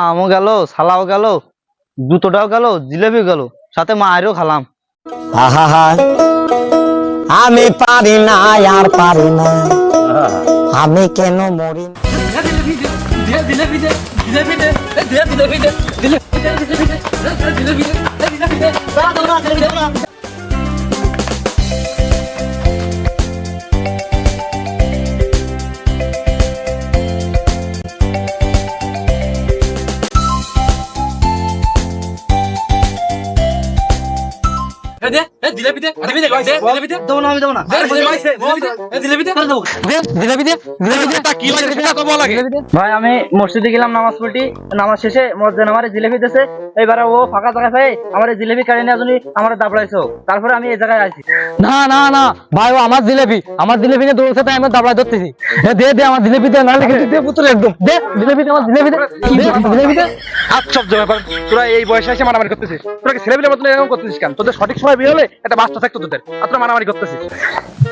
আমও গেল সালাও গেল দুটোটাও গেল জিলেবি গেল সাথে মায়েরও খালাম আহা আমি পারি না আর পারি না আমি কেন মরি না আমি না। ভাই আমি মসজিদে গেলাম নামাজ পড়ি নামাজ শেষে মসজিদ আমার জিলেপি দিতেছে। এবারে ও ফাঁকা আমার জিলেবি কাড়ি আমার দাবড়াইছো। তারপরে আমি এই জায়গায় না না না ভাই ও আমার জিলেপি। আমার জিলেপি নিয়ে দৌড়ছে তাই আমি দাবড়ায় ধরতেছি। দে দে আমার জিলেপি দে না লিখে দে পুতুল একদম। দে জিলেপি দে আমার জিলেপি দে দে, ব্যাপার তোরা এই বয়সে এসে মারামারি করতেছিস। তোরা কি ছেলেপিলের মতন এরকম করতেছিস কেন? তোদের সঠিক সময় বিয়ে হলে একটা বাচ্চা থাকতো তোদের আর তোরা মারামারি করতেছিস।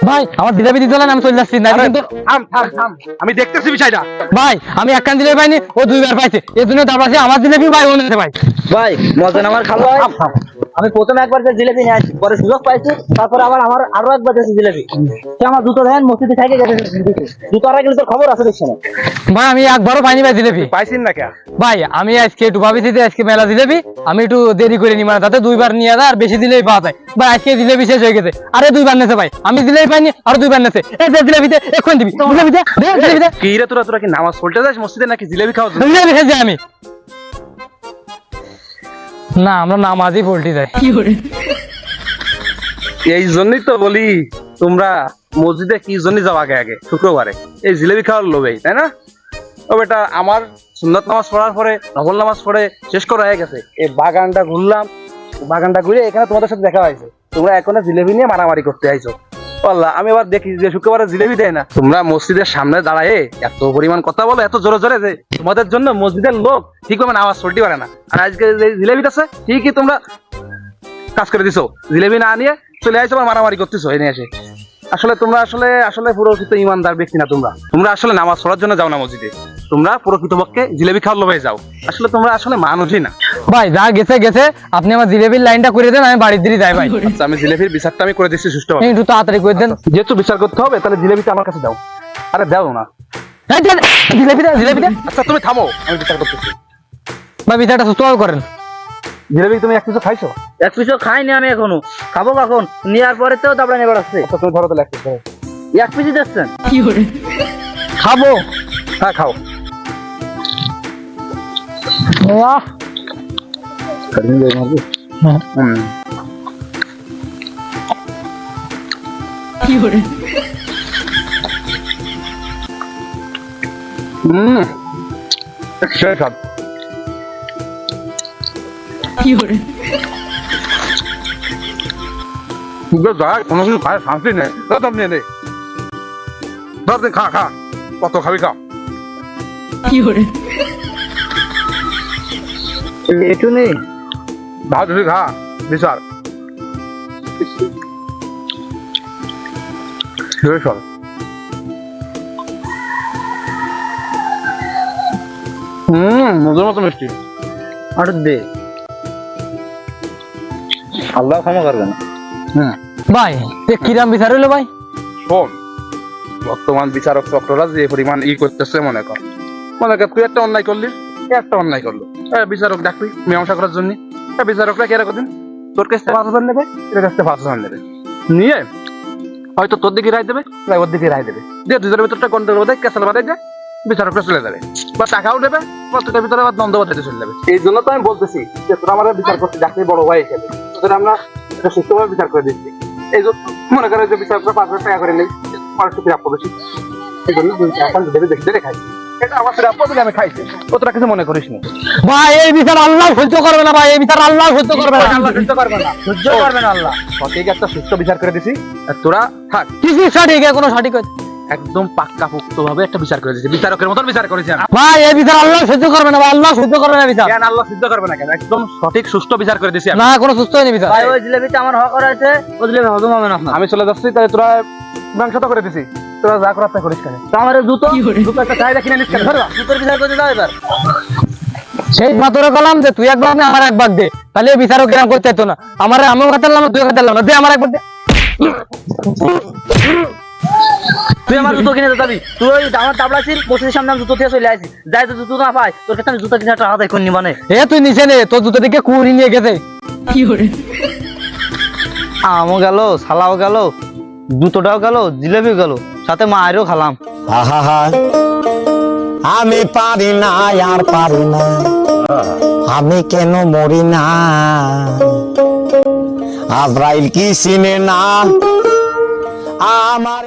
ভাই আমার জিলেপি দিতে হলে আমি চলে যাচ্ছি না কিন্তু থাম থাম থাম। আমি দেখতেছি বিষয়টা। ভাই আমি এক কান জিলেপি পাইনি ও দুইবার পাইছে। এর জন্য দাবড়াছে আমার জিলেপি ভাই ও নিতে ভাই। ভাই মসজিদ আমার খাব আমি প্রথমে একবার যে জিলেবি নিয়ে আসি পরে সুযোগ পাইছি তারপরে আবার আমার আরও একবার দেশে জিলেবি সে আমার দুটো দেন মসজিদে থেকে গেছে। দুটো আর গেলে তোর খবর আছে দেখছি না। ভাই আমি একবারও পাইনি ভাই জিলেপি। পাইছিস না কে ভাই আমি আজকে একটু ভাবিছি যে আজকে মেলা জিলেপি আমি একটু দেরি করে নি মানে তাতে দুইবার নিয়ে যায় আর বেশি দিলেই পাওয়া যায়। ভাই আজকে জিলেপি শেষ হয়ে গেছে। আরে দুইবার নেছে ভাই আমি দিলেই পাইনি আর দুইবার নেছে। এই যে জিলেপি দে এখন দিবি জিলেপি দে দে কি রে তোরা তোরা কি নামাজ পড়তে যাস মসজিদে নাকি জিলেবি খাওয়া জিলেপি খেয়ে যাই আমি। না আমরা নামাজই পল্টি যাই। এই জন্যই তো বলি তোমরা মসজিদে কি জন্য যাও আগে আগে? শুক্রবারে। এই জিলেবি খাওয়ার লোভেই তাই না? ও বেটা আমার সুন্নত নামাজ পড়ার পরে নকল নামাজ পড়ে শেষ করা হয়ে গেছে। এই বাগানটা ঘুরলাম বাগানটা ঘুরে এখানে তোমাদের সাথে দেখা হয়েছে। তোমরা এখন জিলেবি নিয়ে মারামারি করতে আইছো। আমি আবার দেখি যে শুক্রবারে জিলেবি দেয় না। তোমরা মসজিদের সামনে দাঁড়ায় এত পরিমাণ কথা বলো, এত জোরে জোরে যে তোমাদের জন্য মসজিদের লোক ঠিক মানে আওয়াজ সরতে পারে না। আর আজকে যে জিলেবিটা আছে ঠিকই তোমরা কাজ করে দিছো। জিলেবি না নিয়ে চলে আসছো আবার মারামারি করতেছো, এনে এসে। আসলে তোমরা আসলে আসলে পুরো কিন্তু ইমানদার ব্যক্তি না তোমরা। তোমরা আসলে নামাজ পড়ার জন্য যাও না মসজিদে। তোমরা প্রকৃতপক্ষে জিলেবি খাওয়ার লোভে যাও। আসলে তোমরা আসলে মানুষই না। ভাই যা গেছে গেছে। আপনি আমার জিলেপির লাইনটা করে দেন আমি বাড়ির দিকে যাই ভাই। আচ্ছা আমি জিলেবির বিচারটা আমি করে দিচ্ছি সুষ্ঠুভাবে একটু তাড়াতাড়ি করে দেন। যেহেতু বিচার করতে হবে তাহলে জিলেবিটা আমার কাছে দাও। আরে দাও না। এই দে, জিলেপি দে জিলেপি দে আচ্ছা তুমি থামো আমি বিচার করতেছি। ভাই বিচারটা সুস্থভাবে করেন। জিলেবি তুমি এক কিছু খাইছো? এক পিসও খাইনি আমি এখনও। খাব কখন? নেওয়ার পরে তো দাবড়া নেবার আসছে আচ্ছা তুমি ধরো তাহলে এক পিস। এক পিসই দেখছেন খাব। হ্যাঁ খাও। বাহ। হুম হুম সে সব তুই যা কোনো কিছু খায় শান্তি নেই ধর তোর নিয়ে নে ধর তুই খা খা কত খাবি খা একটু হুম মতো মিষ্টি। আর দে। আল্লাহ ক্ষমা করবে না হুম। ভাই এ কিরাম বিচার হইল ভাই? শোন বর্তমান বিচারক চক্ররা যে পরিমাণ ই করতেছে মনে কর মনে কর তুই একটা অন্যায় করলি একটা অন্যায় করল বিচারক ডাকবি, মীমাংসা করার জন্য। বিচারকরা কে রাখবেন তোর কাছে পাঁচ হাজার নেবে? এর কাছে পাঁচ হাজার নেবে। নিয়ে, হয়তো তোর দিকে রায় দেবে, না ওর দিকে রায় দেবে। দিয়ে দুজনের ভিতরটা গন্ডগোল বাধে কেসাল বাধে যায় বিচারকরা চলে যাবে। বা টাকাও দেবে বা ভিতরে আবার দ্বন্দ্ব বাধাতে চলে যাবে। এই জন্য তো আমি বলতেছি যে তোরা আমাদের বিচার করতে ডাকতে বড় ভাই হিসেবে তোদের আমরা এটা সুস্থভাবে বিচার করে দিচ্ছি। এই জন্য মনে করে যে বিচারকরা পাঁচ হাজার টাকা করে নেই একটু প্রাপ্য বেশি এই জন্য টাকা ভেবে দেখতে দেখে খাই এটা আমার আমি খাইছি। ও কিছু মনে করিস না। ভাই এই বিচার আল্লাহ সহ্য করবে না ভাই এই বিচার আল্লাহ সহ্য করবে না। আল্লাহ সহ্য করবে না। সহ্য করবে না আল্লাহ। সঠিক একটা সুস্থ বিচার করে দিছি। আর তোরা থাক। কিছু সঠিক কোনো সঠিক একদম পাক্কা পোক্ত ভাবে একটা বিচার করে দিছি। বিচারকের মতন বিচার করেছি ভাই এই বিচার আল্লাহ সহ্য করবে না ভাই আল্লাহ সহ্য করবে না বিচার। জ্ঞান আল্লাহ সিদ্ধ করবে না কেন? একদম সঠিক সুষ্ঠু বিচার করে দিছি না কোনো সুস্থ হয়নি বিচার। ভাই ওই জিলেবিটা আমার হক করা আছে ওই জিলেবি হজম হবে না আমি চলে যাচ্ছি তাহলে তোরা মাংসটা করে দিছি। তোরা যা করার তা করিস কেন? তো আমার জুতো দুটো একটা চাহিদা কিনে নিস কেন? ধরবা জুতোর বিচার করতে দাও এবার। সেই মাতরে কলাম যে তুই এক ভাগ না আমার এক ভাগ দে। তাহলে বিচারক এরকম করতে হতো না। আমার আমিও তুই না দে আমার এক ভাগ দে। তুই আমার জুতো কিনে যাবি। তুই ওই আমার দাবলা ছিল সামনে আমি জুতো দিয়ে চলে আসি। যাই তো জুতো না পাই তোর কাছে আমি জুতো কিনে একটা আদায় করে নিবানে এ তুই নিচে নে তোর জুতো দিকে কুড়ি নিয়ে গেছে। আমও গেল সালাও গেল জুতোটাও গেল জিলেবিও গেল। সাথে মায়েরও খালাম। আমি পারি না, আর পারি না। আমি কেন মরি না? আজরাইল কি চিনে না? আমার